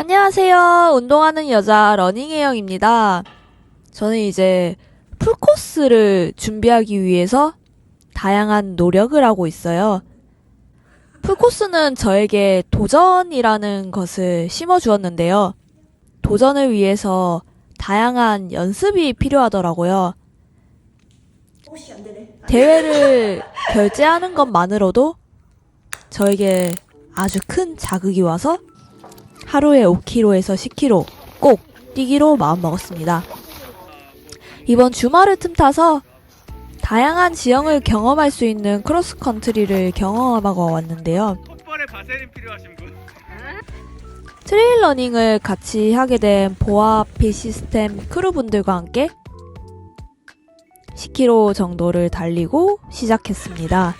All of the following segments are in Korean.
안녕하세요. 운동하는 여자 러닝혜영입니다. 저는 이제 풀코스를 준비하기 위해서 다양한 노력을 하고 있어요. 풀코스는 저에게 도전이라는 것을 심어주었는데요. 도전을 위해서 다양한 연습이 필요하더라고요. 대회를 결제하는 것만으로도 저에게 아주 큰 자극이 와서 하루에 5km에서 10km 꼭 뛰기로 마음먹었습니다. 이번 주말을 틈타서 다양한 지형을 경험할 수 있는 크로스컨트리를 경험하고 왔는데요. 폭발의 바세린 필요하신 분? 트레일 러닝을 같이 하게 된 보아피 시스템 크루분들과 함께 10km 정도를 달리고 시작했습니다.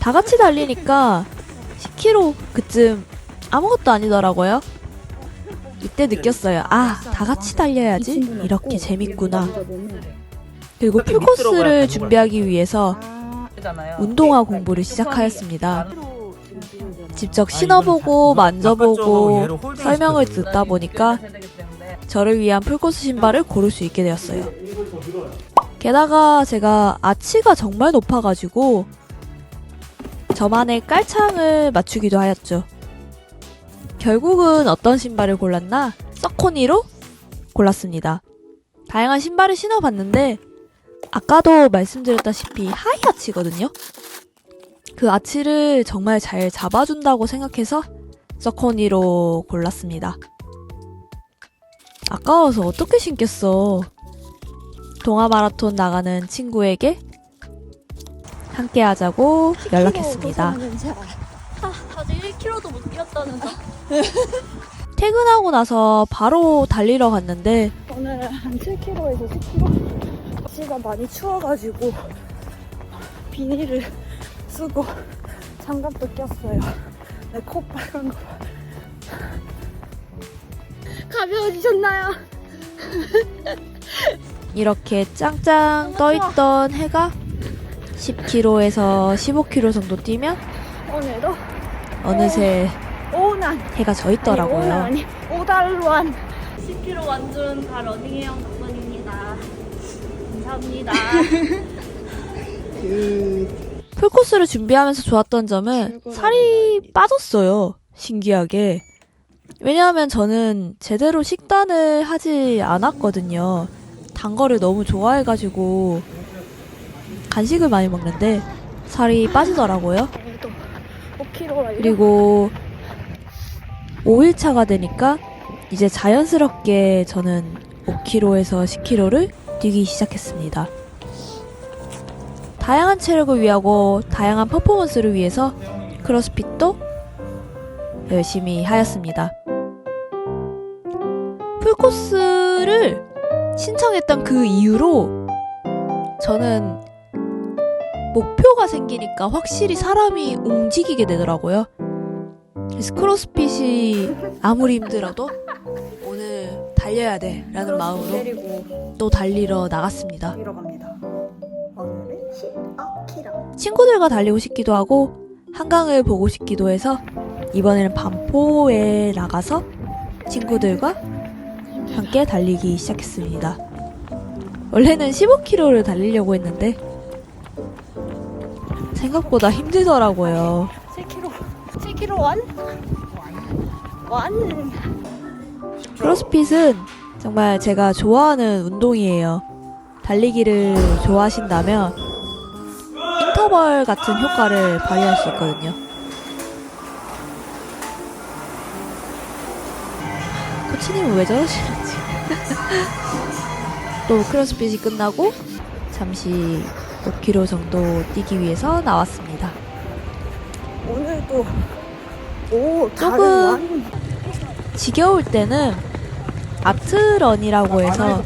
다 같이 달리니까 10km 그쯤 아무것도 아니더라고요. 이때 느꼈어요. 아, 다 같이 달려야지. 이렇게 재밌구나. 그리고 풀코스를 준비하기 위해서 운동화 공부를 시작하였습니다. 직접 신어보고 만져보고 설명을 듣다 보니까 저를 위한 풀코스 신발을 고를 수 있게 되었어요. 게다가 제가 아치가 정말 높아가지고 저만의 깔창을 맞추기도 하였죠. 결국은 어떤 신발을 골랐나? 서코니로 골랐습니다. 다양한 신발을 신어봤는데 아까도 말씀드렸다시피 하이 아치거든요. 그 아치를 정말 잘 잡아준다고 생각해서 서코니로 골랐습니다. 아까워서 어떻게 신겠어. 동아 마라톤 나가는 친구에게 함께 하자고 연락했습니다. 아, 아직 1km도 못 뛰었다는 거. 퇴근하고 나서 바로 달리러 갔는데 오늘 한 7km에서 10km. 날씨가 많이 추워가지고 비닐을 쓰고 장갑도 꼈어요. 내코 빨간 거. 봐. 가벼워지셨나요? 이렇게 짱짱 떠있던 해가 10km에서 15km 정도 뛰면 오늘도 어느새 오난. 해가 져 있더라고요. 아니, 오달루안. 10km 완전 다 러닝해요 덕분입니다. 감사합니다. 풀코스를 준비하면서 좋았던 점은 살이 빠졌어요. 신기하게. 왜냐하면 저는 제대로 식단을 하지 않았거든요. 단 거를 너무 좋아해가지고 간식을 많이 먹는데 살이 빠지더라고요. 오늘도 5km라 그리고 5일차가 되니까 이제 자연스럽게 저는 5km에서 10km를 뛰기 시작했습니다. 다양한 체력을 위하고 다양한 퍼포먼스를 위해서 크로스핏도 열심히 하였습니다. 풀코스를 신청했던 그 이후로 저는 목표가 생기니까 확실히 사람이 움직이게 되더라고요. 그래서 크로스핏이 아무리 힘들어도 오늘 달려야 돼 라는 마음으로 또 달리러 나갔습니다. 달리러 갑니다. 오늘은 10km. 친구들과 달리고 싶기도 하고 한강을 보고 싶기도 해서 이번에는 반포에 나가서 친구들과 함께 달리기 시작했습니다. 원래는 15km를 달리려고 했는데 생각보다 힘들더라고요. 7km. 7km 완? 완. 크로스핏은 정말 제가 좋아하는 운동이에요. 달리기를 좋아하신다면 인터벌 같은 효과를 발휘할 수 있거든요. 코치님은 왜 저러시는지. 또 크로스핏이 끝나고 잠시 5km 정도 뛰기 위해서 나왔습니다. 오늘도 오 조금-. 지겨울 때는 아트런이라고 해서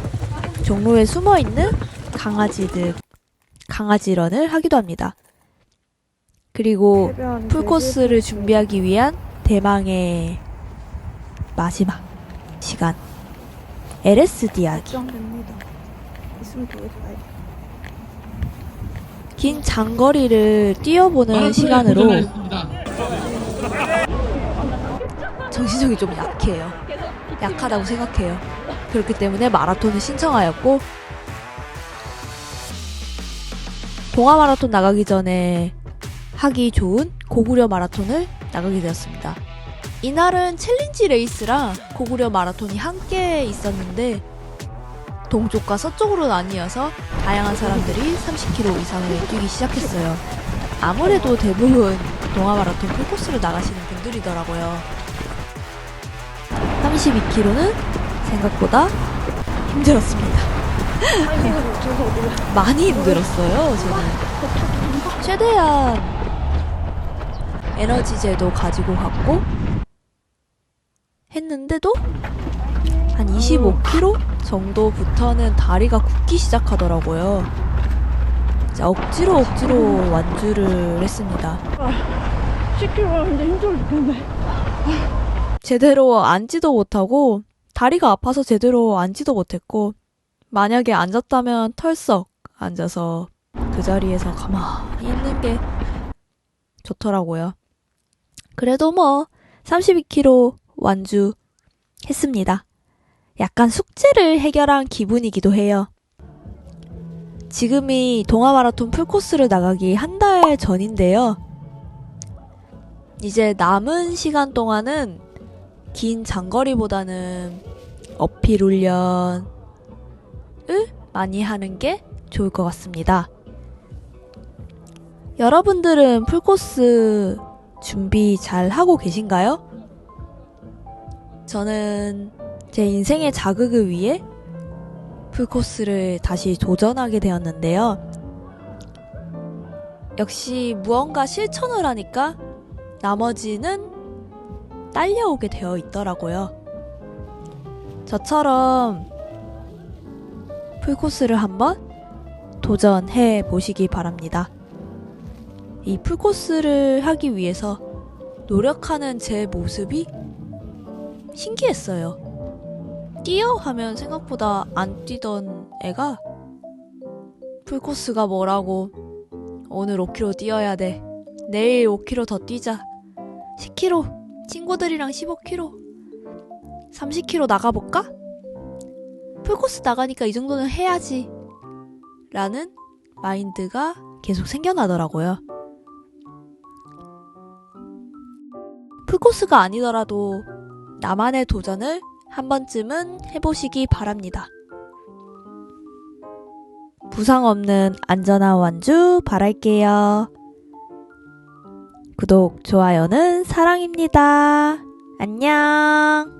종로에 숨어 있는 강아지들 강아지런을 하기도 합니다. 그리고 풀코스를 준비하기 위한 대망의 마지막 시간 LSD 돼. 긴 장거리를 뛰어보는 시간으로 정신력이 좀 약해요. 약하다고 생각해요. 그렇기 때문에 마라톤을 신청하였고 동아 마라톤 나가기 전에 하기 좋은 고구려 마라톤을 나가게 되었습니다. 이날은 챌린지 레이스랑 고구려 마라톤이 함께 있었는데 동쪽과 서쪽으로 나뉘어서 다양한 사람들이 30km 이상을 뛰기 시작했어요. 아무래도 대부분 동아 마라톤 풀코스를 나가시는 분들이더라고요. 32km는 생각보다 힘들었습니다. 많이 힘들었어요, 저는. 최대한 에너지제도 가지고 갔고, 했는데도 한 25km 정도부터는 다리가 굳기 시작하더라고요. 자, 억지로 억지로 완주를 했습니다. 10km 하는데 힘들어 죽겠네. 제대로 앉지도 못하고 다리가 아파서 제대로 앉지도 못했고 만약에 앉았다면 털썩 앉아서 그 자리에서 가만히 있는 게 좋더라고요. 그래도 뭐 32km 완주 했습니다. 약간 숙제를 해결한 기분이기도 해요. 지금이 동아 마라톤 풀코스를 나가기 한 달 전인데요. 이제 남은 시간 동안은 긴 장거리보다는 어필 훈련을 많이 하는 게 좋을 것 같습니다. 여러분들은 풀코스 준비 잘 하고 계신가요? 저는 제 인생의 자극을 위해 풀코스를 다시 도전하게 되었는데요. 역시 무언가 실천을 하니까 나머지는 딸려오게 되어 있더라고요. 저처럼 풀코스를 한번 도전해 보시기 바랍니다. 이 풀코스를 하기 위해서 노력하는 제 모습이 신기했어요. 뛰어 하면 생각보다 안 뛰던 애가 풀코스가 뭐라고 오늘 5km 뛰어야 돼. 내일 5km 더 뛰자. 10km 친구들이랑 15km 30km 나가볼까? 풀코스 나가니까 이 정도는 해야지 라는 마인드가 계속 생겨나더라고요. 풀코스가 아니더라도 나만의 도전을 한 번쯤은 해보시기 바랍니다. 부상 없는 안전한 완주 바랄게요. 구독, 좋아요는 사랑입니다. 안녕.